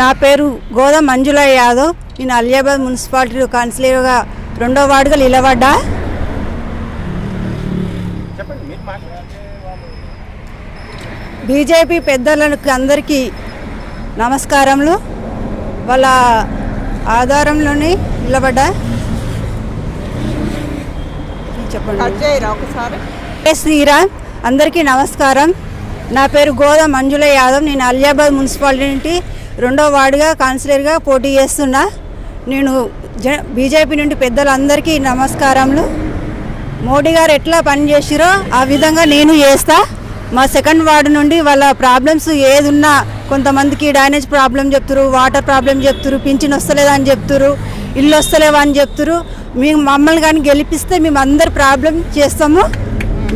నా పేరు గోదా మంజుల యాదవ్. నేను అలియాబాద్ మున్సిపాలిటీ కౌన్సిలర్గా రెండో వార్డుగా నిలబడ్డా. బీజేపీ పెద్దలకు అందరికీ నమస్కారములు. వాళ్ళ ఆధారంలోనే నిలబడ్డా. చెప్పండి. శ్రీరామ్. అందరికీ నమస్కారం. నా పేరు గోదా మంజుల యాదవ్. నేను అలియాబాద్ మున్సిపాలిటీ రెండో వార్డుగా కౌన్సిలర్గా పోటీ చేస్తున్నా. నేను జ బీజేపీ నుండి పెద్దలందరికీ నమస్కారములు. మోడీ గారు ఎట్లా పనిచేసిరో ఆ విధంగా నేను చేస్తా. మా సెకండ్ వార్డు నుండి వాళ్ళ ప్రాబ్లమ్స్ ఏది ఉన్నా కొంతమందికి డ్రైనేజ్ ప్రాబ్లం చెప్తురు వాటర్ ప్రాబ్లం చెప్తురు పింఛన్ వస్తలేదని చెప్తురు ఇల్లు వస్తలేవా అని చెప్తురు మేము మమ్మల్ని కానీ గెలిపిస్తే మేము అందరు ప్రాబ్లం చేస్తాము.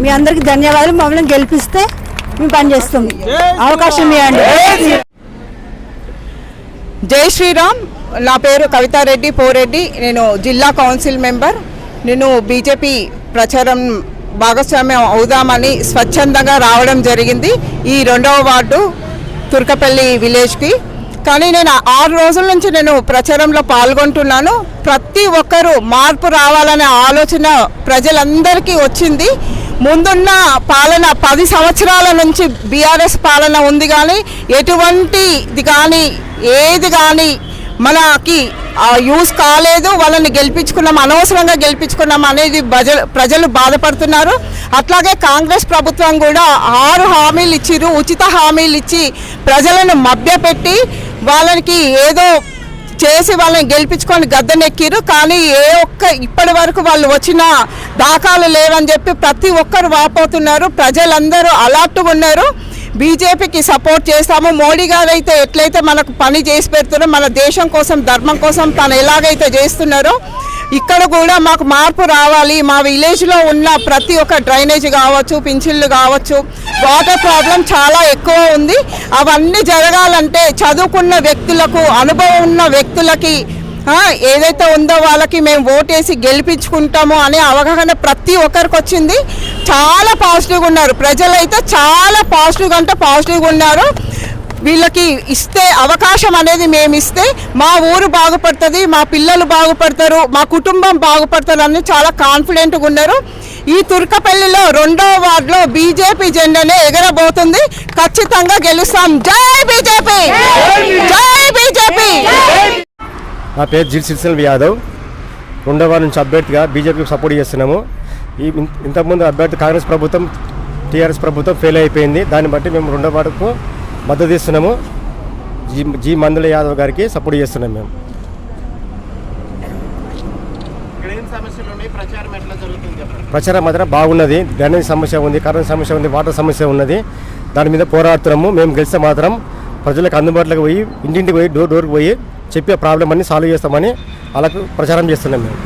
మీ అందరికి ధన్యవాదాలు. మమ్మల్ని గెలిపిస్తే మేము పనిచేస్తాము అవకాశం ఇవ్వండి. జై శ్రీరామ్. నా పేరు కవితారెడ్డి పోరెడ్డి. నేను జిల్లా కౌన్సిల్ మెంబర్. నేను బీజేపీ ప్రచారం భాగస్వామ్యం అవుదామని స్వచ్ఛందంగా రావడం జరిగింది. ఈ రెండవ వార్డు తుర్కపల్లి విలేజ్కి. కానీ నేను ఆరు రోజుల నుంచి నేను ప్రచారంలో పాల్గొంటున్నాను. ప్రతి ఒక్కరూ మార్పు రావాలనే ఆలోచన ప్రజలందరికీ వచ్చింది. ముందున్న పాలన పది సంవత్సరాల నుంచి బీఆర్ఎస్ పాలన ఉంది కానీ ఎటువంటిది కానీ ఏది కానీ మనకి యూస్ కాలేదు వాళ్ళని గెలిపించుకున్నాం అనవసరంగా గెలిపించుకున్నాం అనేది ప్రజలు ప్రజలు బాధపడుతున్నారు. అట్లాగే కాంగ్రెస్ ప్రభుత్వం కూడా ఆరు హామీలు ఇచ్చిరు ఉచిత హామీలు ఇచ్చి ప్రజలను మభ్యపెట్టి వాళ్ళకి ఏదో చేసి వాళ్ళని గెలిపించుకొని గద్దెనెక్కిరు కానీ ఏ ఒక్క ఇప్పటి వరకు వాళ్ళు వచ్చిన దాఖలు లేవని చెప్పి ప్రతి ఒక్కరు వాపోతున్నారు. ప్రజలందరూ అలర్ట్గా ఉన్నారు. బీజేపీకి సపోర్ట్ చేస్తాము. మోడీ గారు అయితే ఎట్లయితే మనకు పని చేసి పెడుతున్నారో మన దేశం కోసం ధర్మం కోసం తను ఎలాగైతే చేస్తున్నారో ఇక్కడ కూడా మాకు మార్పు రావాలి. మా విలేజ్లో ఉన్న ప్రతి ఒక్క డ్రైనేజ్ కావచ్చు పింఛన్లు కావచ్చు వాటర్ ప్రాబ్లం చాలా ఎక్కువ ఉంది. అవన్నీ జరగాలంటే చదువుకున్న వ్యక్తులకు అనుభవం ఉన్న వ్యక్తులకి ఏదైతే ఉందో వాళ్ళకి మేము ఓటేసి గెలిపించుకుంటాము అనే అవగాహన ప్రతి ఒక్కరికి వచ్చింది. చాలా పాజిటివ్గా ఉన్నారు. ప్రజలైతే చాలా పాజిటివ్గా అంటే పాజిటివ్గా ఉన్నారు. వీళ్ళకి ఇస్తే అవకాశం అనేది మేము ఇస్తే మా ఊరు బాగుపడుతుంది మా పిల్లలు బాగుపడతారు మా కుటుంబం బాగుపడతారు అని చాలా కాన్ఫిడెంట్గా ఉన్నారు. ఈ తుర్కపల్లిలో రెండో వార్డులో బీజేపీ జెండానే ఎగరబోతుంది. ఖచ్చితంగా గెలుస్తాం. జై బీజేపీ! జై బీజేపీ నా పేరు జిల్ సిల్సిల్ యాదవ్. రెండవ నుంచి అభ్యర్థిగా బీజేపీకి సపోర్ట్ చేస్తున్నాము. ఈ ఇంతకుముందు అభ్యర్థి కాంగ్రెస్ ప్రభుత్వం టీఆర్ఎస్ ప్రభుత్వం ఫెయిల్ అయిపోయింది. దాన్ని బట్టి మేము రెండవ వార్డుకు మద్దతు ఇస్తున్నాము. జీ జీ మందుల యాదవ్ గారికి సపోర్ట్ చేస్తున్నాం మేము. ప్రచారం మాత్రం బాగున్నది. డ్రైనేజ్ సమస్య ఉంది కరెంట్ సమస్య ఉంది వాటర్ సమస్య ఉన్నది. దాని మీద పోరాడుతున్నాము. మేము గెలిస్తే మాత్రం ప్రజలకు అందుబాటులోకి పోయి ఇంటింటికి పోయి డోర్ డోర్కి పోయి చెప్పే ప్రాబ్లం అన్ని సాల్వ్ చేస్తామని వాళ్ళకు ప్రచారం చేస్తున్నాం మేము.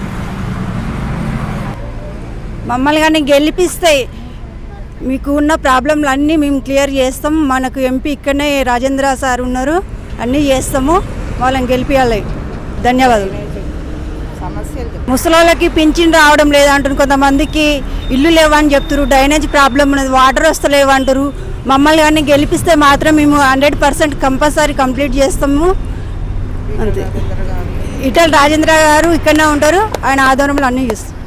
మమ్మల్ని కానీ గెలిపిస్తే మీకు ఉన్న ప్రాబ్లంలు అన్నీ మేము క్లియర్ చేస్తాం. మనకు ఎంపీ ఇక్కడనే రాజేంద్ర సార్ ఉన్నారు. అన్నీ చేస్తాము. వాళ్ళని గెలిపించాలి ధన్యవాదాలు. ముసలోళ్ళకి పింఛన్ రావడం లేదంటారు కొంతమందికి ఇల్లు లేవని చెప్తారు డ్రైనేజ్ ప్రాబ్లం ఉన్నది. వాటర్ వస్తలేవంటారు మమ్మల్ని కానీ గెలిపిస్తే మాత్రం మేము హండ్రెడ్ పర్సెంట్ కంపల్సరీ కంప్లీట్ చేస్తాము. అంతే. ఇటల్ రాజేంద్ర గారు ఇక్కడనే ఉంటారు. ఆయన ఆధ్వర్యంలో అన్నీ చూస్తారు.